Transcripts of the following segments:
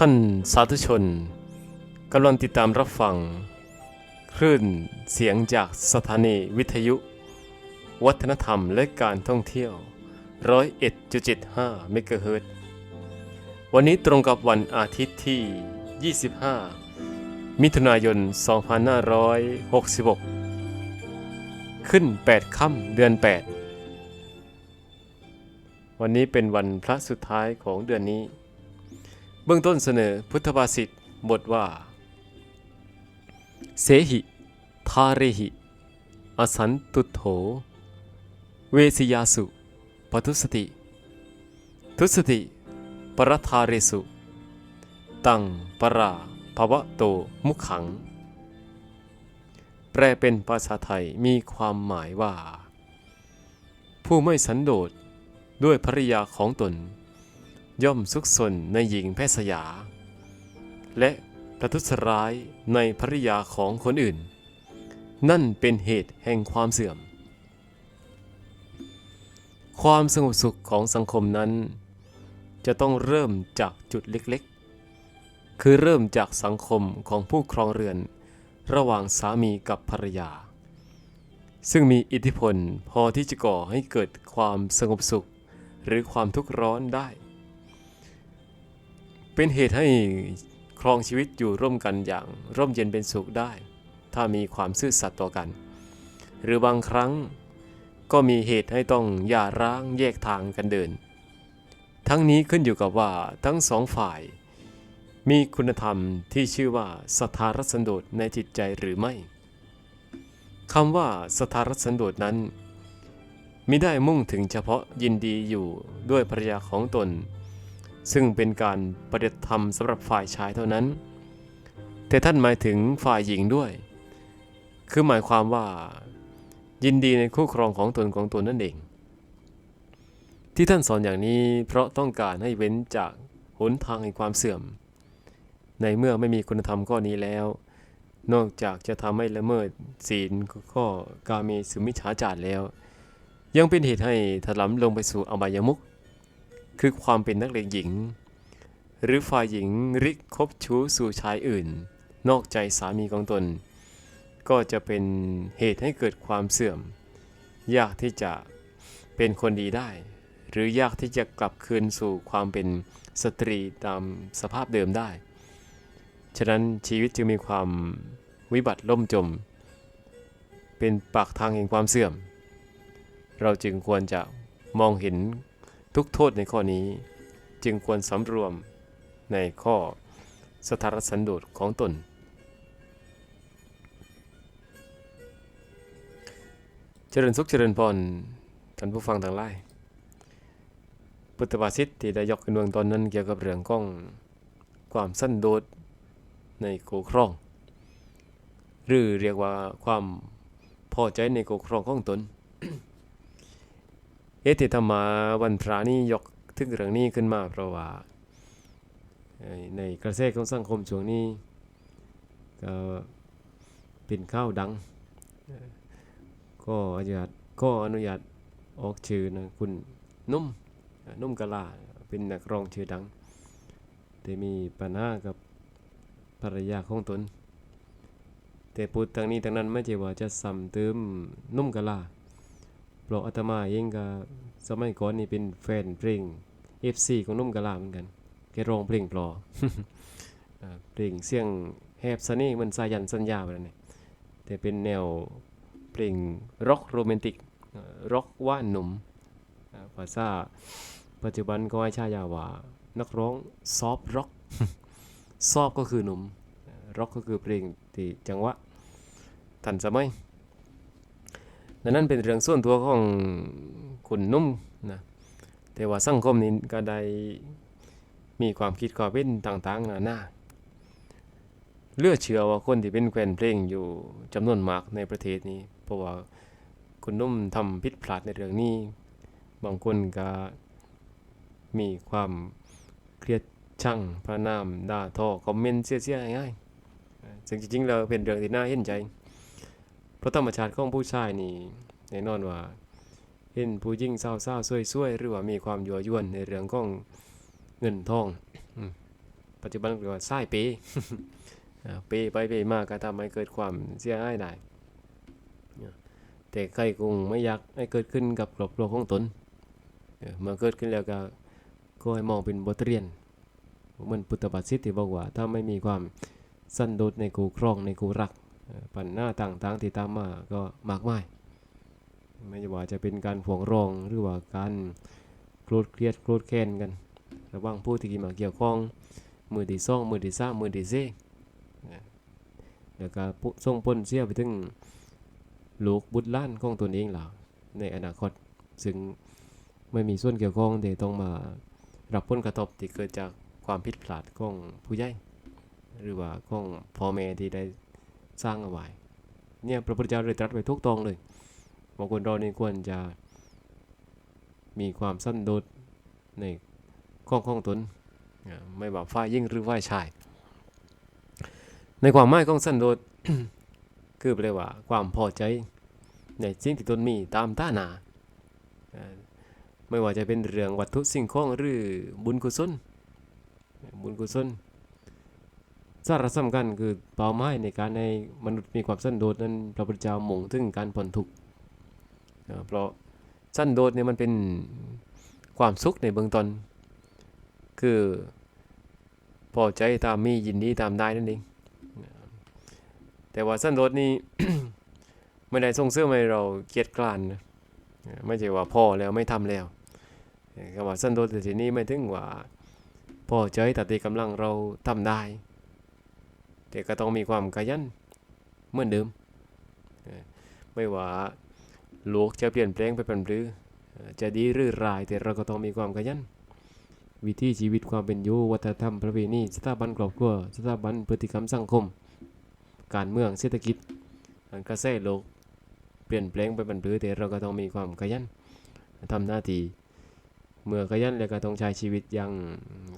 ท่านสาธุชนกำลังติดตามรับฟัง คลื่นเสียงจากสถานีวิทยุ วัฒนธรรมและการท่องเที่ยว 101.75 เมกะเฮิรตวันนี้ตรงกับวันอาทิตย์ที่ 25 มิถุนายน 2566 ขึ้น 8 ค่ำเดือน 8 วันนี้เป็นวันพระสุดท้ายของเดือนนี้ เบื้องต้นเสนอพุทธภาษิตบทว่า เสหิ ทาเรหิ อสันตุโถ เวสยาสุปทุสติ ทุสติ ปรทาเรสุ ตังปราภวะโตมุขัง แปลเป็นภาษาไทยมีความหมายว่า ผู้ไม่สันโดษด้วยภริยาของตน ย่อมซุกซนในหญิงแพทย์สยา และประทุษร้ายในภริยาของคนอื่น นั่นเป็นเหตุแห่งความเสื่อม ความสงบสุขของสังคมนั้น จะต้องเริ่มจากจุดเล็กๆ คือเริ่มจากสังคมของผู้ครองเรือน ระหว่างสามีกับภรรยา ซึ่งมีอิทธิพลพอที่จะก่อให้เกิดความสงบสุข หรือความทุกข์ร้อนได้ เป็นเหตุให้ครองชีวิตอยู่ร่วมกันอย่างร่มเย็นเป็นสุขได้ ถ้ามีความซื่อสัตย์ต่อกัน หรือบางครั้งก็มีเหตุให้ต้องหย่าร้างแยกทางกันเดิน ทั้งนี้ขึ้นอยู่กับว่าทั้งสองฝ่าย มีคุณธรรมที่ชื่อว่าสทารสันโดษในจิตใจหรือไม่คำว่าสทารสันโดษนั้นมิได้มุ่งถึงเฉพาะยินดีอยู่ด้วยภรรยาของตน ซึ่งเป็นการปฏิธรรมสำหรับฝ่ายชายเท่านั้น แต่ท่านหมายถึงฝ่ายหญิงด้วย คือหมายความว่า ยินดีในคู่ครองของตนของตนนั่นเอง ที่ท่านสอนอย่างนี้เพราะต้องการให้เว้นจากหนทางแห่งความเสื่อม ในเมื่อไม่มีคุณธรรมข้อนี้แล้ว นอกจากจะทำให้ละเมิดศีลข้อกาเมสุมิชฌาจารแล้ว ยังเป็นเหตุให้ถลำลงไปสู่อบายมุข คือความเป็นนักเลงหญิง หรือฝ่ายหญิงริกคบชู้สู่ชายอื่น นอกใจสามีของตน ก็จะเป็นเหตุให้เกิดความเสื่อม ยากที่จะเป็นคนดีได้ หรือยากที่จะกลับคืนสู่ความเป็นสตรีตามสภาพเดิมได้ ฉะนั้นชีวิตจึงมีความวิบัติล่มจม เป็นปากทางแห่งความเสื่อม เราจึงควรจะมองเห็น ทุกโทษในข้อนี้จึงควรสำรวมในข้อสถารสันโดษของตน เจริญสุขเจริญพรท่านผู้ฟังทั้งหลายพุทธภาษิตที่ได้ยกขึ้นเบื้องต้นนั้นเกี่ยวกับเรื่องของความสั้นโดษในโกครอง หรือเรียกว่าความพอใจในโกครองของตน เอติธรรมาวันพระนี่ยกถึงเรื่องนี้ขึ้นมาเพราะว่าในกระแสของสังคมช่วงนี้ก็เป็นข้าวดัง ก็อนุญาตก็อนุญาตออกชื่อนะคุณนุ่มนุ่มกะลาเป็นนักร้องชื่อดัง แต่มีปัญหากับภรรยาของตน แต่พูดทางนี้ทางนั้นไม่ใช่ว่าจะซ้ำเติมนุ่มกะลา เพราะอาตมาเองก็สมัยก่อนนี่เป็นแฟนเพลง FC ของนุ่มกะลาเหมือนกันแกร้องเพลงปลอเพลงเสียงแฮบซะนี่มันสายันสัญญาแบบนี้แต่เป็นแนวเพลงร็อกโรแมนติกร็อกว่าหนุ่มภาษาปัจจุบันก็ให้ชายาว่า นักร้องซอฟร็อกซอฟก็คือหนุ่มร็อกก็คือเพลงที่จังหวะทันสมัย ดังนั้นเป็นเรื่องส่วนตัวของคุณนุ่มนะแต่ว่าสังคมนี้ก็ได้มีความคิดความเป็นต่างๆนานาเลือเชื่อว่าคนที่เป็นแฟนเพลงอยู่จำนวนมากในประเทศนี้ เพราะว่าคุณนุ่มทำผิดพลาดในเรื่องนี้ บางคนก็มีความเครียดช่างพระนามด่าทอคอมเมนต์เสียๆง่ายๆซึ่งจริงๆแล้วเป็นเรื่องที่น่าเห็นใจ ราะธรรมชาติของผู้ชายนี่แน่นอนว่าเห็นผู้หญิงเศร้าๆซวยๆหรือว่ามีความยั่วยวนในเรื่องของเงินทองปัจจุบันเรียกว่าไส้เปอ่าเปไปเปมากก็ทำให้เกิดความเสียหายได้เนี่ยแต่ใครคงไม่อยากให้เกิดขึ้นกับครอบครัวของตนเออเมื่อเกิดขึ้นแล้วก็ก็ให้มองเป็นบทเรียนมันพุทธบัตรสิทธิ์บอกว่า ถ้าไม่มีความสันโดษในกูครองในกูรัก ปัญหาต่างๆที่ตามมาก็มากมายไม่ว่าจะเป็นการห่วงรองหรือว่าการโกรธเกลียดโกรธแค้นกัน ระหว่างผู้ที่มาเกี่ยวข้องมือที่องมือที่ามือที่สี่แล้วก็ส่งผลเสียไปถึงลูกบุตรล้านของตนเองล่ะในอนาคตซึ่งไม่มีส่วนเกี่ยวข้องที่ต้องมารับผลกระทบที่เกิดจากความผิดพลาดของผู้ใหญ่หรือว่าของพ่อแม่ที่ได้ สร้างเอาไว้เนี่ยพระพุทธเจ้าเลยตรัสไว้ทุกตรงเลยบางคนเรานี่ควรจะมีความสั้นโดษในข้องข้องตนไม่ว่าฝ่ายยิ่งหรือฝ่ายชาย ในความหมายของสั้นโดษคือแปลว่าความพอใจในสิ่งที่ตนมีตามต้านา ไม่ว่าจะเป็นเรื่องวัตถุสิ่งของหรือบุญกุศลบุญกุศล สาระสำคัญคือเป้าหมายในการในมนุษย์มีความสั้นโดษนั้นพระพุทธเจ้ามุ่งถึงการพ้นทุกข์เพราะสั้นโดษเนี่ยมันเป็นความสุขในเบื้องต้นคือพอใจตามมียินดีตามได้นั่นเองแต่ว่าสั้นรถนี่ไม่ได้ส่งเสริมให้เราเกียจกลานนะไม่ใช่ว่าพ่อแล้วไม่ทำแล้วคำว่าสั้นรถแต่ทีนี้ไม่ถึงว่าพอใจแต่ตีกำลังเราทำได้ แต่ก็ต้องมีความขยันเหมือนเดิม ไม่ว่าโลกจะเปลี่ยนแปลงไปเป็นหรือ จะดีหรือร้ายแต่เราก็ต้องมีความขยันวิถีชีวิตความเป็นอยู่วัฒนธรรมประเพณีสถาบันครอบครัวสถาบันพฤติกรรมสังคม การเมืองเศรษฐกิจการกระแสโลกเปลี่ยนแปลงไปบรรพือแต่เราก็ต้องมีความขยันทำหน้าที่เมื่อขยันแล้วก็ต้องใช้ชีวิตอย่าง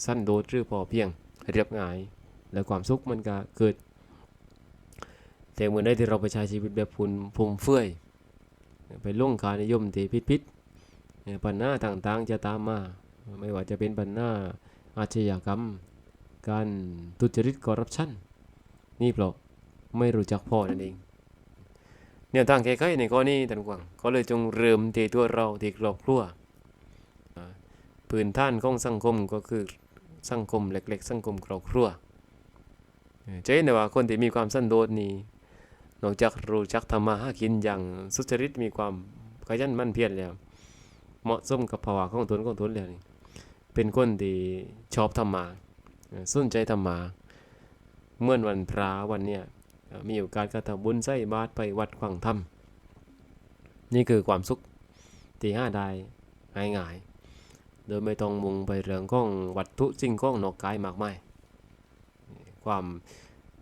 สั้นโดดหรือพอเพียงเรียบง่าย และความสุขมันก็เกิด แต่เมื่อได้ที่เราไปใช้ชีวิตแบบพุนฟุ่มเฟื่อย ไปล่งการนิยมที่พิษๆปัญหาต่างๆจะตามมา ไม่ว่าจะเป็นปัญหาอาชญากรรม การทุจริตคอร์รัปชันนี่เพราะไม่รู้จักพ่อนั่นเองเนี่ยทางแก้ไขในข้อนี้ท่านกวางก็เลยจงเริ่มที่ตัวเราที่ครอบครัวอ่าพื้นฐานของสังคมก็คือสังคมเล็กๆ สังคมครอบครัว จะเห็นได้ว่าคนที่มีความสั้นโดษนี้นอกจากรู้จักทำมาหากินอย่างสุจริตมีความขยันมั่นเพียรแล้ว เหมาะสมกับภาวะของตนของตนแล้วนี่เป็นคนที่ชอบทำมาเอ่อสนใจทำมาเมื่อวันพระวันเนี้ยเอ่อมีโอกาสก็ทำบุญใส่บาตรไปวัดขวังธรรมนี่คือความสุขที่หาได้ง่ายๆโดยไม่ต้องมุ่งไปเรื่องของวัตถุสิ่งของนอกกายมากมาย ความ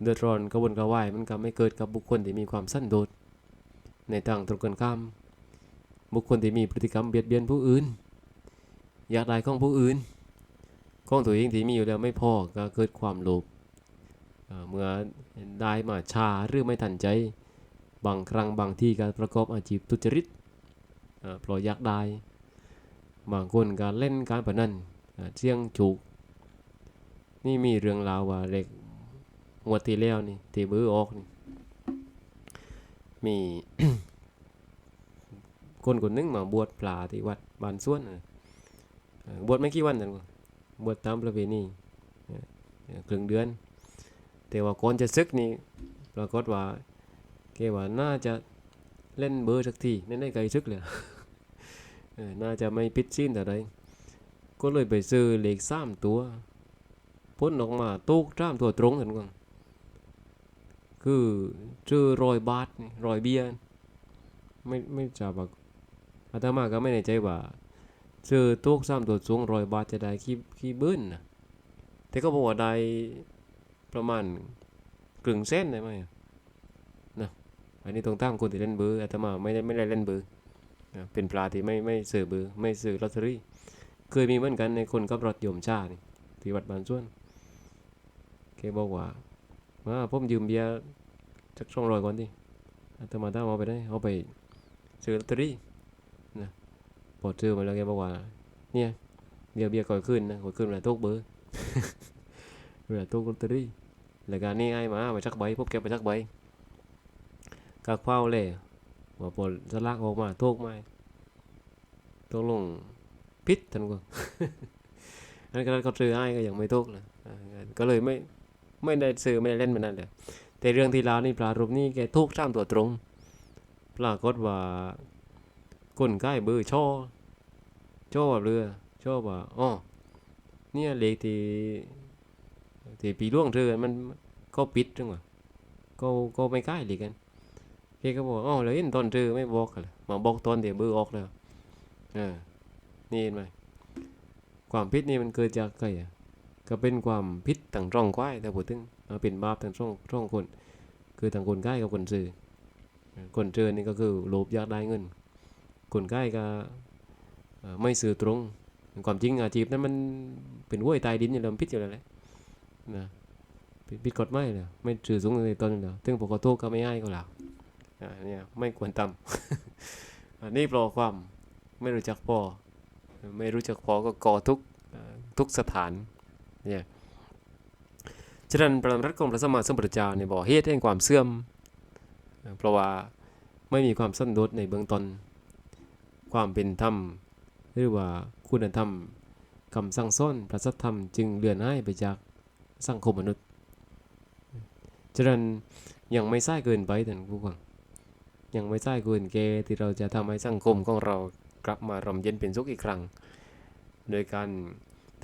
เดือดร้อนกระวนกระวายมันก็ไม่เกิดกับบุคคลที่มีความสั้นโดษในทางตรงกันข้าม บุคคลที่มีพฤติกรรมเบียดเบียนผู้อื่น อยากได้ของผู้อื่นของตัวเองที่มีอยู่แล้วไม่พอก็เกิดความโลภเมื่อได้มาชาหรือไม่ทันใจบางครั้งบางที่การประกอบอาชีพทุจริตเอ่อเพราะอยากได้ บางคนการเล่นการพนันเอ่อเสี่ยงถูกนี่มีเรื่องราวว่าเล็ก งวดที่แล้วนี่ที่มือออกนี่มี คนคนนึงมาบวชปลาที่วัดบ้านสวนบวชไม่กี่วันนั่นบวชตามประเพณีครึ่งเดือน แต่ว่าก่อนจะซึกนี่ปรากฏว่าแกว่าน่าจะเล่นเบอร์สักทีในในไกลซึกเลยน่าจะไม่ปิดสิ้นแต่ใดก็เลยไปซื้อเลขสามตัวพ้นออกมาตุกสามตัวตรงกันก่อน คือซื้อรอยบาทนี่รอยเบียร์ไม่ไม่จะแบบอาตมาก็ไม่แน่ใจว่าซื้อตุกสามตัวสูงรอยบาทจะได้ขี้ขี้เบิ้ลนะแต่ก็บอกว่าได้ประมาณกึ่งเส้นได้ไหมนะอันนี้ต้องตั้งคนที่เล่นเบอร์อาตมาไม่ได้ไม่ได้เล่นเบอร์นะเป็นปลาที่ไม่ไม่ซื้อเบอร์ไม่ซื้อลอตเตอรี่ เคยมีเหมือนกันในคนกับรถยมชานี่ที่วัดบานส่วนแกบอกว่า มาผมยืมเบียร์จักสองรอยก่อนดิอาตมาถ้าเอาไปได้เอาไปซื้อลอตเตอรี่นะพอซื้อมาแล้วแกบอกว่า เนี่ยเบียร์เบียร์ก่อนขึ้นนะก่อนขึ้นมาตกเบอร์เรือตู้ลอตเตอรี่แล้วก็นี่ไอ้มาไปจักใบพบเก็บไปจักใบกักเป้าเลยว่าพอสลากออกมาทุกไหมตกลงพิษทันกว่าอันก็เขาซื้อให้ก็ยังไม่ทุกเลยอ่าก็เลยไม่ ไม่ได้ซื้อไม่ได้เล่นมันนั่นเลยแต่เรื่องที่ลาวนี่ปลารูปนี่แกทุกสามตัวตรง ปรากฏว่าคนใกล้เบอร์ช่อช่อว่าเรือช่อว่าอ๋อเนี่ยเลขที่ที่ปีล่วงเธอมันก็ปิดจังหวะก็ก็ไม่ใกล้เลยกันแกก็บอกอ๋อแล้วเห็นตอนเธอไม่บอกเลยมาบอกตอนเดี๋ยวเบอร์ออกแล้วเออนี่เห็นไหมความผิดนี่มันเกิดจากอะไรอะ ก็เป็นความผิดต่างร่องควายแต่พูดถึงเอาเป็นบาปต่างร่องร่องคน คือต่างคนใกล้กับคนซื้อคนเจอนี่ก็คือโลภอยากได้เงิน คนใกล้ก็ไม่สื่อตรงความจริงอาชีพนั้นมันเป็นห้วยตายดินอยู่แล้วมันพิษอยู่แล้วแหละนะผิดผิดกฎหมายเลยไม่สื่อสูงในตอนนั้นแล้วถึงปกติก็ไม่ให้ก็แล้วอ่าเนี่ยไม่ควรทำอันนี้เพราะความไม่รู้จักพอไม่รู้จักพอก็ก่อทุกข์เอ่อทุกสถาน เนี่ยฉะนั้นพระดำรัสของพระสมมาสัมพุทธเจ้าเนี่ยบอกเหตุแห่งความเสื่อม เพราะว่าไม่มีความสั้นโดในเบื้องต้น ความเป็นธรรมหรือว่าคุณธรรมคำสั่งสอนพระสัทธรรมจึงเลือนหายไปจากสังคมมนุษย์ ฉะนั้นยังไม่ใช่เกินไปท่านผู้ฟังยังไม่ใช่เกินเกที่เราจะทำให้สังคมของเรากลับมาร่มเย็นเป็นสุขอีกครั้ง โดยการ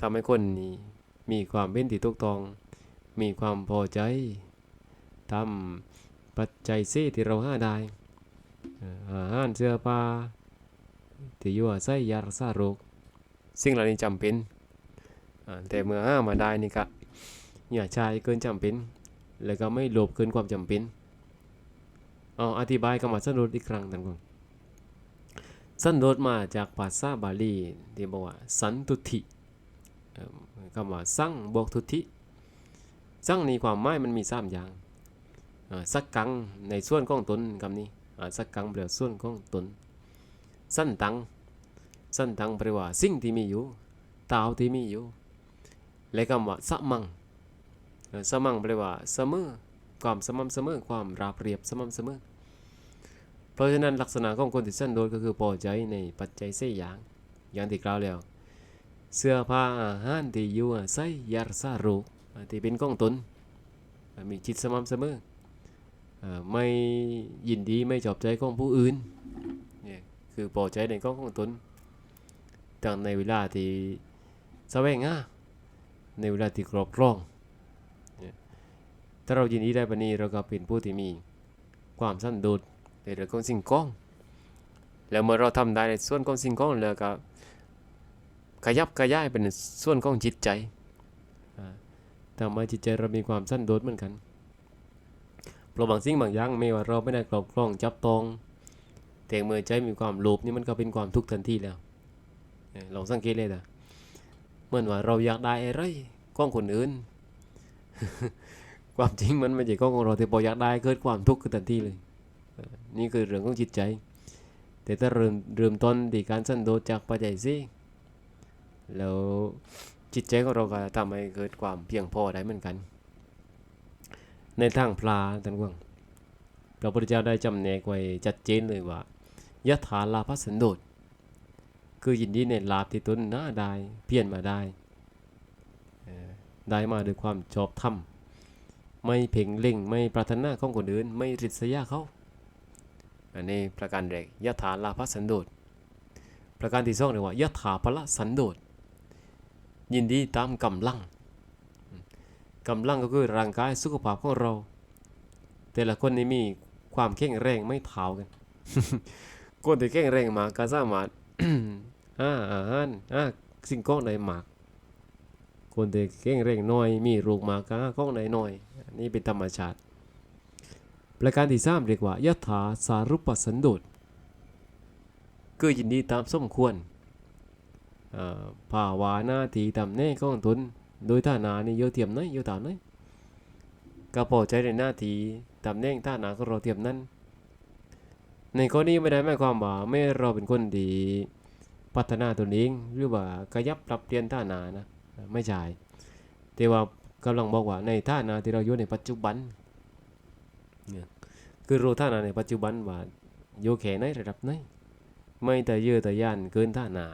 ทำให้คนนี้ มีความเป็นที่ถูกต้อง มีความพอใจทำปัจจัยเสที่เราหาได้อาหารเสื้อผ้าที่อยู่อาศัยยารักษาโรคสิ่งเหล่านี้จำเป็นแต่เมื่อหามาได้นี่ก็อย่าใช้เกินจำเป็น แล้วก็ไม่โลภเกินความจำเป็นเอาอธิบายคำว่าสันโดษอีกครั้งท่านผู้สันโดษมาจากภาษาบาลีที่บอกว่า สันตุทิ คำว่าสั่งบวกทุติสั่งนี่ความหมายมันมีสามอย่างสักกังในส่วนของตนคำนี้สักกังแปลว่าส่วนของตน สั้นตัง สั้นตังแปลว่าสิ่งที่มีอยู่ตาวที่มีอยู่ และคำว่าสมังเอ่อสมังแปลว่าเสมอความสม่ำเสมอความราบเรียบสม่ำเสมอ เพราะฉะนั้นลักษณะของคนที่สั้นโดษก็คือพอใจในปัจจัยเสี่อย่างอย่างที่กล่าวแล้ว เสื้อผ้าอาหารที่อยู่อาศัยยารักษารคอ่าที่เป็นของตนมีจิตสม่ำเสมอไม่ยินดีไม่ชอบใจของผู้อื่นเนี่ยคือพอใจในของของตนแต่ในเวลาที่แสวงหาในเวลาที่ครอบครองถ้าเรายินดีได้ปนนี้เราก็เป็นผู้ที่มีความสั้นโดษในเรื่องของสิ่งของ แล้วเมื่อเราทำได้ในส่วนของสิ่งของแล้วก็ ขยับขยายเป็นส่วนของจิตใจอ่าทำให้จิตใจเรามีความสั้นโดษเหมือนกันเพราะบางสิ่งบางอย่างไม่ว่าเราไม่ได้ครอบครองจับตอง แต่เมื่อใจมีความโลภนี่มันก็เป็นความทุกข์ทันทีแล้วลองสังเกตเลยนะเหมือนว่าเราอยากได้อะไรของคนอื่น ความจริงมันไม่ใช่ของของเราแต่พออยากได้เกิดความทุกข์ขึ้นทันทีเลย นี่คือเรื่องของจิตใจ แต่ถ้าเริ่มเริ่มต้นที่การสั้นโดษจากปัจจัยสิ แล้วจิตใจของเราก็ทำให้เกิดความเพียงพอได้เหมือนกัน ในทางพลาท่านผู้ฟังพระพุทธเจ้าได้จำแนกไว้ชัดเจนเลยว่ายะถาลาภสันโดษคือยินดีในลาภที่ตนหน้าได้เพี้ยรมาได้ได้มาด้วยความชอบธรรมไม่เพ่งเล็งไม่ปรารถนาของคนอื่นไม่ริษยาเขาอันนี้ประการแรกยะถาลาภสันโดษประการที่สองเรียกว่ายะถาพละสันโดษ ยินดีตามกำลังกำลังก็คือร่างกายสุขภาพของเรา แต่ละคนนี่มีความแข็งแรงไม่เท่ากันคนที่แข็งแรงมากก็สามารถอ่าอาหารอ่าสิ่งของใดมากคนที่แข็งแรงน้อย มีโรคมากก็หาของใดน้อยนนี่เป็นธรรมชาติ ประการที่สามเรียกว่ายถาสารุปสันโดษคือยินดีตามสมควร อ่าภาวาหน้าที่ตำแน่งของตนโดยฐานะนี่โยเทียมไหนโยตามไหนก็พอใจในหน้าที่ตำแหน่งฐานะของเราเทียมนั้น ในข้อนี้ไม่ได้หมายความว่าไม่เราเป็นคนดีพัฒนาตนเองหรือว่าขยับปรับเปลี่ยนฐานะนะไม่ใช่แต่ว่ากำลังบอกว่าในท่านาที่เราอยู่ในปัจจุบันคือรู้ท่านาในปัจจุบันว่าอยู่แค่ไหนระดับไหนไม่แต่เยอะแต่ย่านเกินท่านา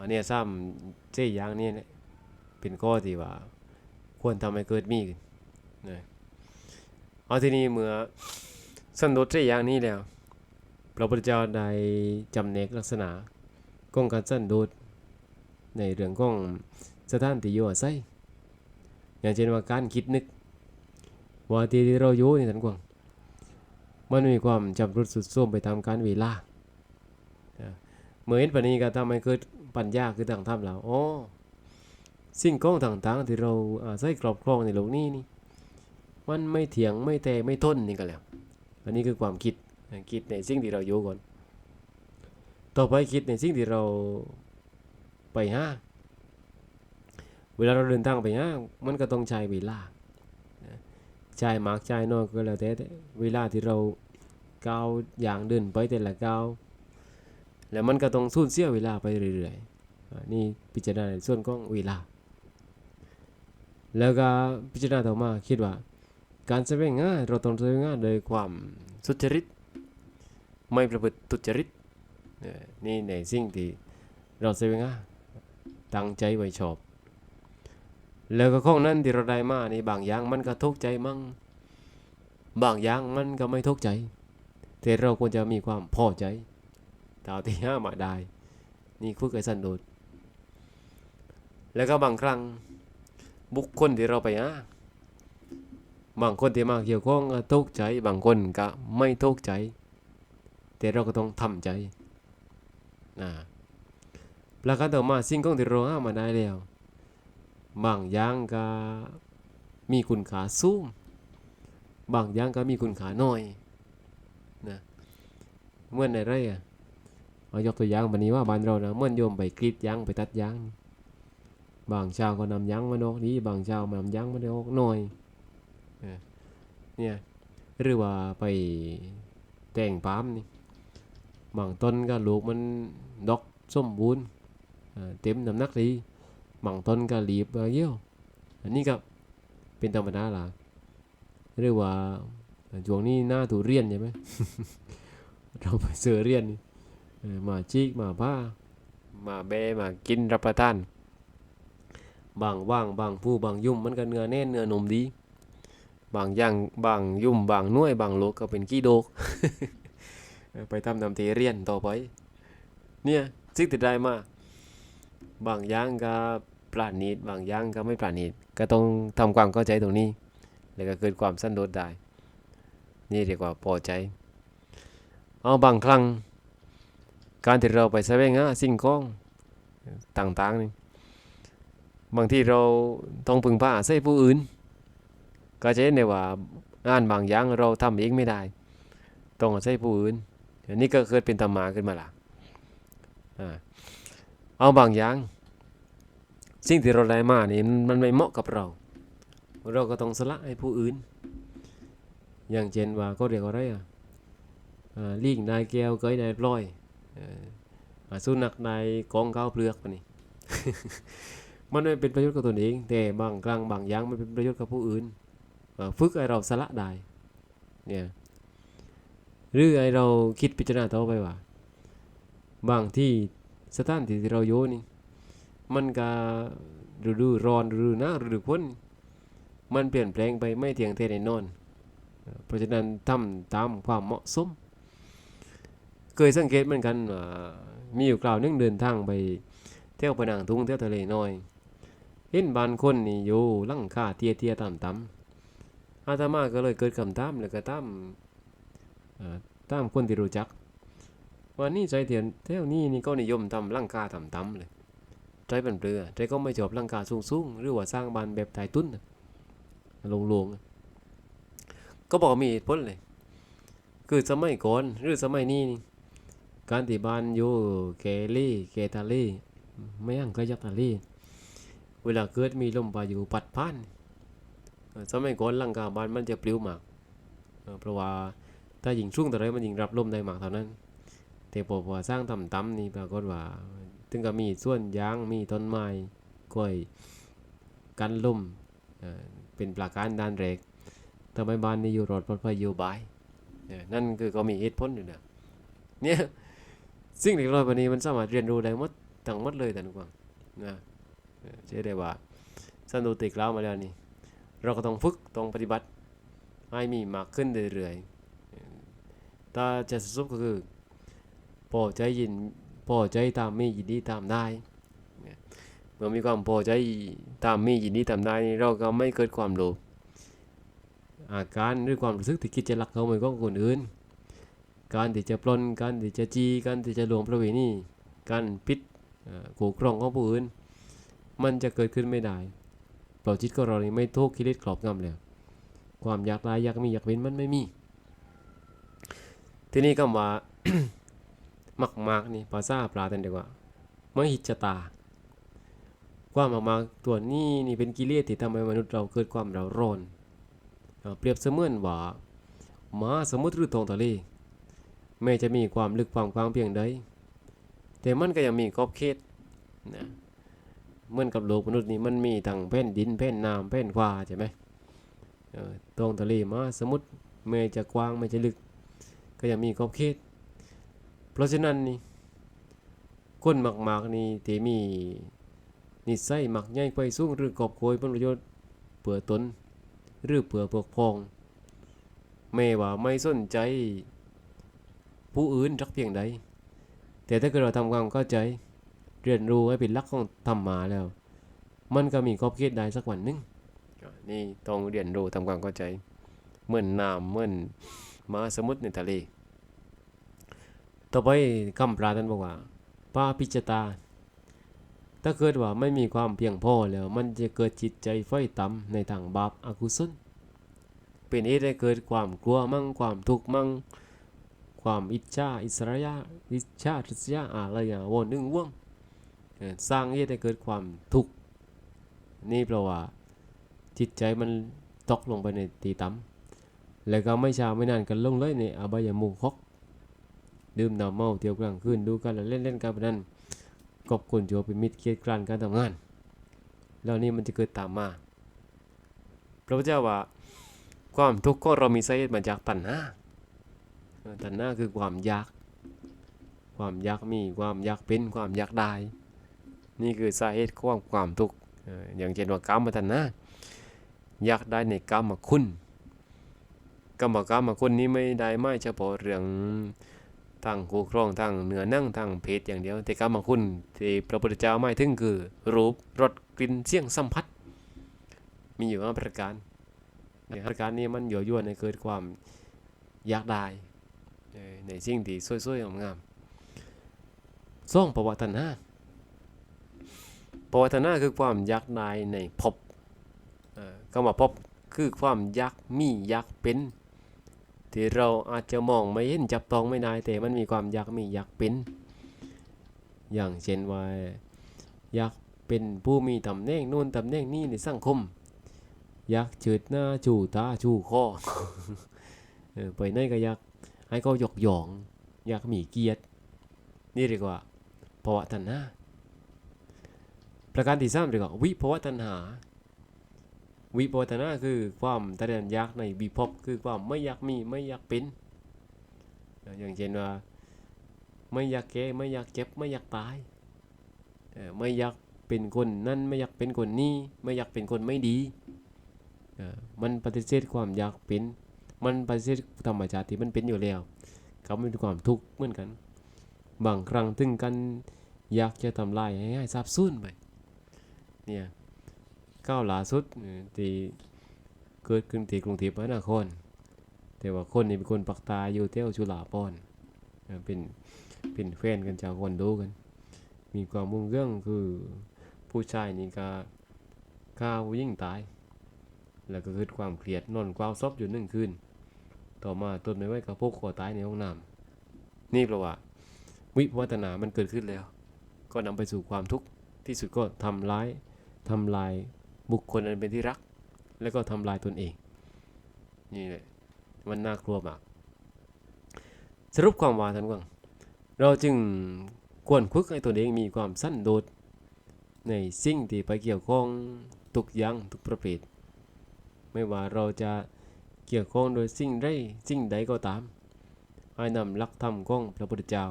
อันนี้ซ้ำเจ๊ย่างนี่เป็นข้อที่ว่า ควรทำให้เกิดมีขึ้นนะเอาทีนี้เมื่อสันโดษเจ๊ย่างนี้แล้วพระพุทธเจ้าได้จำแนกลักษณะของการสันโดษในเรื่องของสถานที่อยู่อาศัยอย่างเช่นว่าการคิดนึกว่าที่เราอยู่นี่ท่านกวางมันมีความจำรุดสุดโทรมไปตามการเวลาเมื่อเห็นปัจนี้ก็ทำให้เกิด ปัญญาคือต่างทำแล้วอ๋อสิ่งของต่างๆที่เราอาศัยครอบครองในโลกนี้นี่ มันไม่เถียงไม่แต่ไม่ทนนี่ก็แล้ว อันนี้คือความคิดคิดในสิ่งที่เราอยู่ก่อน ต่อไปคิดในสิ่งที่เราไปหาเวลาเราเดินทางไปหามันก็ต้องใช้เวลาใช่มากใช่น้อยก็แล้วแต่แต่เวลาที่เราก้าวอย่างเดินไปแต่ละก้าว แล้วมันก็ต้องสูญเสียเวลาไปเรื่อยๆนี่พิจารณาในส่วนของเวลา แล้วก็พิจารณาต่อมาคิดว่า การแสวงหาเราต้องแสวงหาโดยความสุจริต ไม่ประพฤติทุจริตนี่ในสิ่งที่เราแสวงหาตั้งใจไว้ชอบ แล้วก็ข้องนั้นที่เราได้มาในบางอย่างมันก็ทุกข์ใจมั่งบางอย่างมันก็ไม่ทุกข์ใจ แต่เราควรจะมีความพอใจ เท่าที่หามาได้ นี่คือการสันโดษแล้วก็บางครั้งบุคคลที่เราไปหาบางคนที่มาเกี่ยวข้องก็ทุกข์ใจ บางคนก็ไม่ทุกข์ใจ แต่เราก็ต้องทำใจนะประการต่อมาสิ่งของที่เราหามาได้แล้ว บางอย่างก็มีคุณค่าสูงบางอย่างก็มีคุณค่าน้อยนะเมื่อในไรอะายกตัวอย่างวันนี้ว่าบ้านเรานะเมื่อนโยมไปกรีดยางไปตัดยางบางช้าก็นำยางมานอกนี้บางชามานำยางมาได้ออกน้อยเนี่ยหรือว่าไปแต่งปาล์มนี่บางต้นก็ลูกมันดอกสมบูรณ์เต็มน้ำหนักดีบางต้นก็รีบเยี่ยวอันนี้ก็เป็นธรรมดาล่ะเรียกว่าช่วงนี้หน้าถูเรียนใช่ไหมเราไปเสือเรียนนี่ มาจิกมาผ้ามาเบมากินรับประทาน บางว่างบางผู้บางยุ่มมันก็เนื้อแน่นเนื้อหนมดี บางอย่างบางยุ่มบางน่วยบางโลกก็เป็นกี้โดก ไปทำนำทีเรียนต่อไป เนี่ยสิ่งที่ได้มาบางอย่างก็ปราณีตบางอย่างก็ไม่ปราณีตก็ต้องทำความเข้าใจตรงนี้ แล้วก็เกิดความสั้นโดษได้ นี่เรียกว่าพอใจ เอาบางครั้ง การที่เราไปแสวงหาสิ่งของต่างๆนี่บางที่เราต้องพึ่งพาอาศัยผู้อื่น ก็จะเห็นได้ว่างานบางอย่างเราทำเองไม่ได้ ต้องอาศัยผู้อื่นอันนี้ก็เกิดเป็นธรรมาขึ้นมาละอ่าเอาบางอย่าง สิ่งที่เราได้มานี่มันไม่เหมาะกับเรา เราก็ต้องสละให้ผู้อื่น อย่างเช่นว่าก็เรียกว่าอะไรอะลิงนายแก้วเกยนายปล้อย สุนัขนกองข้าวเปลือกปะนี่มันไม่เป็นประโยชน์กับตนเอง แต่บางครั้งบางอย่างมันเป็นประโยชน์กับผู้อื่นอ่าฝึกให้เราสละได้เนี่ยหรือให้เราคิดพิจารณาต่อไปว่า บางที่สถานที่ที่เราอยู่นี่มันก็ฤดูร้อนฤดูหนาวฤดูฝนมันเปลี่ยนแปลงไปไม่เที่ยงแท้แน่นอน เพราะฉะนั้นทำตามความเหมาะสม เคยสังเกตเหมือนกันว่ามีอยู่กล่าวนึงเดินทางไปเที่ยวไปนางทุ่งเที่ยวทะเลน้อย เห็นบานคนนี่อยู่ลังคาเตี้ยเตี้ยต่ำต่ำๆอาตมาก็เลยเกิดคำถามแล้วก็ตามอ่อตามคนที่รู้จักวันนี้ใจเถียนแถวนี้นี่ก็นิยมทำร่างกาต่ำๆเลยใจเป็นเปลือใจก็ไม่ชอบร่างกาสูงๆหรือว่าสร้างบ้านแบบไทยตุ้นน่ะลงๆก็บอกมีเหตุผลเลย คือสมัยก่อนหรือสมัยนี้นี่ การที่บ้านอยู่เกลี่เกตาลีไม่ยังก็ยักตาลีเวลาเกิดมีลมพายุปัดผ่านสมัยก่อนร่างกาบ้านมันจะปลิวมากเพราะว่าถ้ายิงช่วงแต่าไรมันยิงรับลมได้มากเท่านั้น แต่พอว่าสร้างต่ำๆนี่ปรากฏว่าถึงก็มีส่วนยางมีต้นไม้ก้อยกันลมเป็นปราการด้านแรกทำให้บ้านนี้อยู่รอดปลอดภัยอยู่บายนั่นคือเขามีเหตุผลอยู่นะเนี่ย สิ่งเล็กน้อยวันนี้มันสามารถเรียนรู้ได้หมดทั้งหมดเลยแต่นผู้ฟังนะเชื่อได้ว่าสันตุติกล่าวมาแล้วนี่เราก็ต้องฝึกต้องปฏิบัติให้มีมากขึ้นเรื่อยๆถ้าจะสรุปก็คือพอใจยินพอใจตามมียินดีตามได้เมื่อมีความพอใจตามมียินดีตามได้นี่เราก็ไม่เกิดความโลภอาการหรือความรู้สึกที่คิดจะลักเขาเหมือนของคนอื่น การที่จะปล้นการที่จะจีการที่จะหลวงประเวณีการพิษขู่ครองของผู้อื่น มันจะเกิดขึ้นไม่ได้เพราจิตของเราไม่ทุกข์กิเลสครอบงำแล้วความอยากได้อยากมีอยากเป็นมันไม่มี ทีนี้คำว่ามักมากนี่ภาษาปลาตันเดียวว่ามหิจตา ความมักมากตัวนี้นี่เป็นกิเลสที่ทำให้มนุษย์เราเกิดความเราร้อนเปรียบเสมือนว่ามาสมุทรหรือทองทะเล แม้จะมีความลึกความกว้างเพียงใดแต่มันก็ยังมีขอบเขตนะเหมือนกับโลกมนุษย์นี่มันมีทั้งแผ่นดินแผ่นน้ำแผ่นฟ้าใช่ไหมตรงทะเลมาสมุทรแม้จะกว้างแม้จะลึก ก็ยังมีขอบเขต เพราะฉะนั้นนี่คนมากๆนี่ที่มีนิสัยมักใหญ่ไฟสูงหรือกอบโกยผลประโยชน์เพื่อตนหรือเพื่อพวกพ้องแม้ว่าไม่สนใจ ผู้อื่นรักเพียงใด แต่ถ้าเกิดเราทำความเข้าใจ เรียนรู้ให้เป็นลักของธรรมาแล้ว มันก็มีขอบเขตได้สักวันหนึ่งนี่ต้องเรียนรู้ทำความเข้าใจ เหมือนน้ำเหมือนมาสมุทรในทะเล ต่อไปคำปราท่านบอกว่าปาปิจตา ถ้าเกิดว่าไม่มีความเพียงพอแล้ว มันจะเกิดจิตใจไฟต่ำในทางบาปอกุศลเป็นเหตุให้เกิดความกลัวมั่งความทุกข์มั่ง ความอิจฉาอิสระยะอิจฉาทิษยาอะไรอย่างวนนึงว่วงสร้างเหตุให้เกิดความทุกข์นี่เพราะว่าจิตใจมันตกลงไปในตีต่ำแล้วก็ไม่ช้าไม่นานกันลงเลยในอบายมุขฮกดื่มน้ำเมาเที่ยวกลางคืนดูกันแล้วเล่นเล่นการพนันกบกวนโจเป็นมิตรเกียรติกรานการทำงานแล้วนี่มันจะเกิดตามมาพระพุทธเจ้าว่าความทุกข์ก็เรามีสาเหตุมาจากตัณหา ตัณหาคือความอยาก ความอยากมีความอยากเป็นความอยากได้ นี่คือสาเหตุของความทุกข์อย่างเช่นว่ากามตัณหาอยากได้ในกามคุณกามกามคุณนี้ไม่ได้ไม่เฉพาะเรื่องทางคู่ครองทางเหนือนั่งทางเพศอย่างเดียว แต่กามคุณที่พระพุทธเจ้าหมายถึงคือ รูปรสกลิ่นเสียงสัมผัส มีอยู่ห้าประการในห้าประการนี้มันยั่ยวนให้เกิดความอยากได้ ในสิ่งที่สวยๆงามๆซ่องประวัตินาประวัตินาคือความยากได้ในภพเอ่อคำว่าภพคือความยากมียากเป็น ที่เราอาจจะมองไม่เห็นจับต้องไม่ได้แต่มันมีความยากมียากเป็นอย่างเช่นว่าอยากเป็นผู้มีตำแหน่งนู่นตำแหน่งนี้ในสังคม อยากเฉิดหน้าชูตาชูคอเออไปไหนก็อยาก ให้เขาหยอกยอง อยากมีเกียรติ นี่เรียกว่าภาวะตัณหาประการที่สามเรียกว่าวิภาวะตัณหา วิภาวะตัณหาคือความทะเยานอยากในวิภพคือความไม่อยากมีไม่อยากเป็น อย่างเช่นว่าไม่อยากแก่ไม่อยากเจ็บไม่อยากตายไม่อยากเป็นคนนั่นไม่อยากเป็นคนนี้ไม่อยากเป็นคนไม่ดี มันปฏิเสธความอยากเป็น มันปฏิเสธธรรมชาติที่มันเป็นอยู่แล้วเขาไม่มีความทุกข์เหมือนกัน บางครั้งถึงกันอยากจะทำลายให้ทราบสูญไปเนี่ยก้าวหลาสุดที่เกิดขึ้นที่กรุงเทพมหานครแต่ว่าคนนี่เป็นคนปักตาอยู่เที่ยวชุลาปอนเอ่อเป็นเป็นแฟนกันจากคนโดกัน มีความมุ่งเรื่องคือผู้ชายนี่ก็ฆ่าผู้หญิงตาย แล้วก็เกิดความเครียดนอนกวาวซบอยู่หนึ่งคืน ต่อมาต้นไม้ไว้กับพวกคอตายในห้องน้ำนี่เพราะว่า วิวัฒนามันเกิดขึ้นแล้ว ก็นำไปสู่ความทุกข์ที่สุดก็ทำร้ายทำลายบุคคลอันเป็นที่รัก แล้วก็ทำลายตนเอง นี่แหละมันน่ากลัวมาก สรุปความว่าท่านกวางเราจึงควรฝึกให้ตนเองมีความสั้นโดษในสิ่งที่ไปเกี่ยวข้องทุกอย่างทุกประเภท ไม่ว่าเราจะ เกี่ยวข้องโดยสิ่งใดสิ่งใดก็ตาม ให้นำหลักธรรมของพระพุทธเจ้า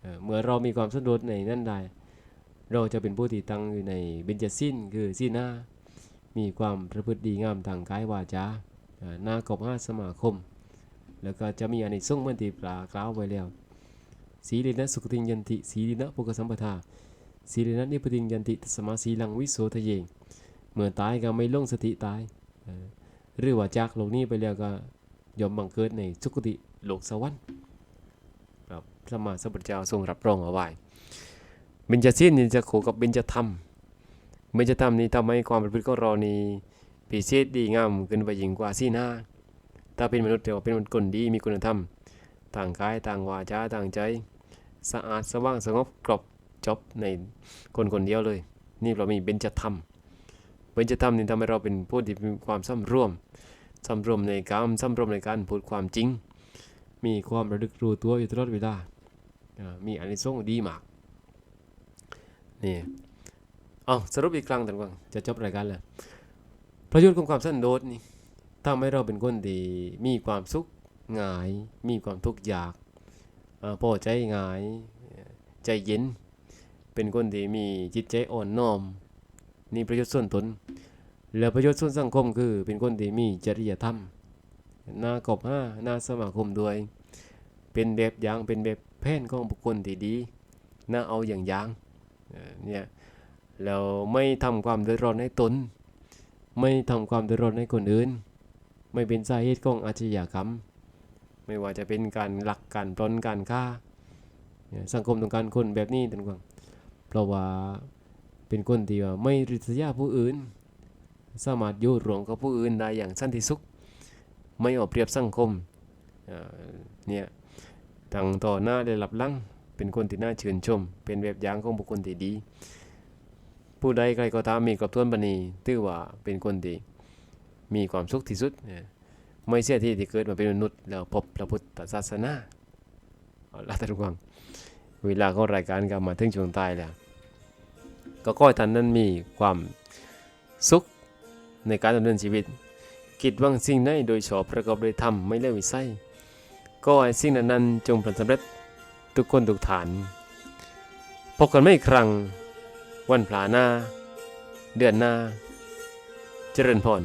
เอ่อเมื่อเรามีความสำเร็จในนั้นได้ เราจะเป็นผู้ที่ตั้งอยู่ในเบญจศีลคือศีลห้า มีความประพฤติดีงามทางกายวาจาอ่อหน้ากบห้าสมาคม แล้วก็จะมีอานิสงส์เมือนที่ปลากล่าวไว้แล้ว สีลินะสุขติงยันติ สีลินะปุกสัมปทา สีลินะนิพพติงยันติสมาสีลังวิโสทะเยง เมื่อตายก็ไม่ลงสติตายอ หรือว่าจากโลกนี้ไปแล้วก็ยอมบังเกิดในสุคติโลกสวรรค์ครับพระมหาสัมพุทธเจ้าทรงรับรองเอาไว้เบญจศีลนี่จะขู่กับเบญจธรรมเบญจธรรมนี่ทำให้ความประพฤติของเรานี่พิเศษดีงามขึ้นไปยิ่งกว่าศีลห้าถ้าเป็นมนุษย์เดียวาเป็นคนดีมีคุณธรรมต่างกายต่างวาจาต่างใจ สะอาดสว่างสงบกรอบจบในคนคนเดียวเลย นี่เรามีเบญจธรรม เบญจธรรมนี่ทำให้เราเป็นผู้ที่มีความสำรวมสำรวมในกรรมสำรวมในการพูดความจริง มีความระลึกรู้ตัวอยู่ตลอดเวลามีอานิสงส์ดีมากนี่เอาสรุปอีกครั้งแต่ว่าจะจบรายการแล้วประโยชน์ของความสั้นโดษนี่ทำให้เราเป็นคนที่มีความสุขง่าย มีความทุกข์ยากอพอใจง่าย ใจเย็น เป็นคนที่มีจิตใจอ่อนน้อม นี่ประโยชน์ส่วนตน แล้วประโยชน์ส่วนสังคมคือเป็นคนที่มีจริยธรรมหน้ากบห้าหน้าสมาคมด้วย เป็นแบบอย่างเป็นแบบแผนของบุคคลที่ดีน่าเอาอย่างอย่างเนี่ยแล้วไม่ทำความเดือดร้อนให้ตน ไม่ทำความเดือดร้อนให้คนอื่น ไม่เป็นสาเหตุของอาชญากรรม ไม่ว่าจะเป็นการหลักการปล้นการฆ่า สังคมต้องการคนแบบนี้ต่างๆเพราะว่า เป็นคนที่ว่าไม่ริษยาผู้อื่น สามารถอยู่รวมกับผู้อื่นได้อย่างสันติสุข ไม่เอาเปรียบสังคมเนี่ยตั้งต่อหน้าได้รับลังเป็นคนที่น่าชื่นชม เป็นแบบอย่างของบุคคลที่ดี ผู้ใดใครก็ตามมีกับทวนบันีถือว่าเป็นคนที่มีความสุขที่สุดเนี่ยไม่เสียที่ที่เกิดมาเป็นมนุษย์แล้วพบพระพุทธศาสนาเอาละท่านผู้ฟังเวลาของรายการก็มาถึงช่วงท้ายแล้ว ก็ขอให้ท่านนั้นมีความสุขในการดำเนินชีวิต กิดหวังสิ่งใดโดยชอบประกอบโดยธรรมไม่เล่วิสัยก็ให้สิ่งนั้นๆจงผลสำเร็จทุกคนทุกฐานพบกันไม่ครั้งวันพลาหน้า เดือนหน้า เจริญพร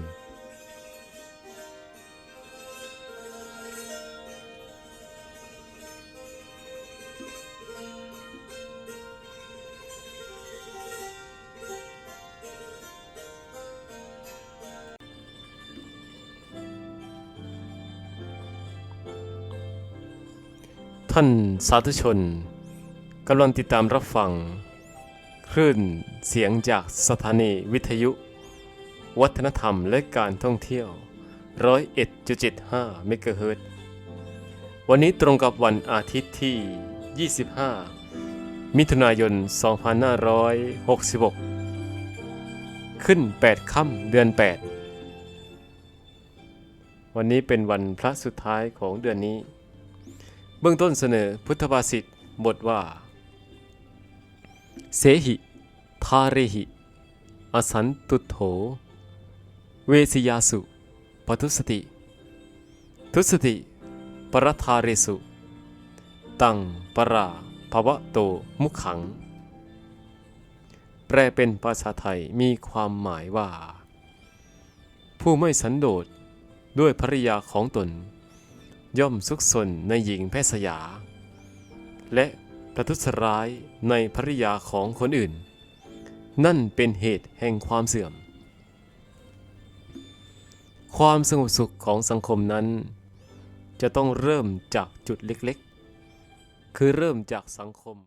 ท่านสาธุชนกำลังติดตามรับฟัง คลื่นเสียงจากสถานีวิทยุ วัฒนธรรมและการท่องเที่ยว 101.75 เมกะเฮิรตวันนี้ตรงกับวันอาทิตย์ที่ 25 มิถุนายน 2566 ขึ้น 8 ค่ำเดือน 8 วันนี้เป็นวันพระสุดท้ายของเดือนนี้ เบื้องต้นเสนอพุทธภาษิตบทว่า เสหิ ทาเรหิ อสันตุโถ เวสยาสุปทุสติ ทุสติ ปรทาเรสุ ตังปราภวะโตมุขัง แปลเป็นภาษาไทยมีความหมายว่า ผู้ไม่สันโดษด้วยภริยาของตน ย่อมสุขสนในหญิงแพทย์สยา และประทุษร้ายในภริยาของคนอื่น นั่นเป็นเหตุแห่งความเสื่อม ความสงบสุขของสังคมนั้น จะต้องเริ่มจากจุดเล็กๆ คือเริ่มจากสังคม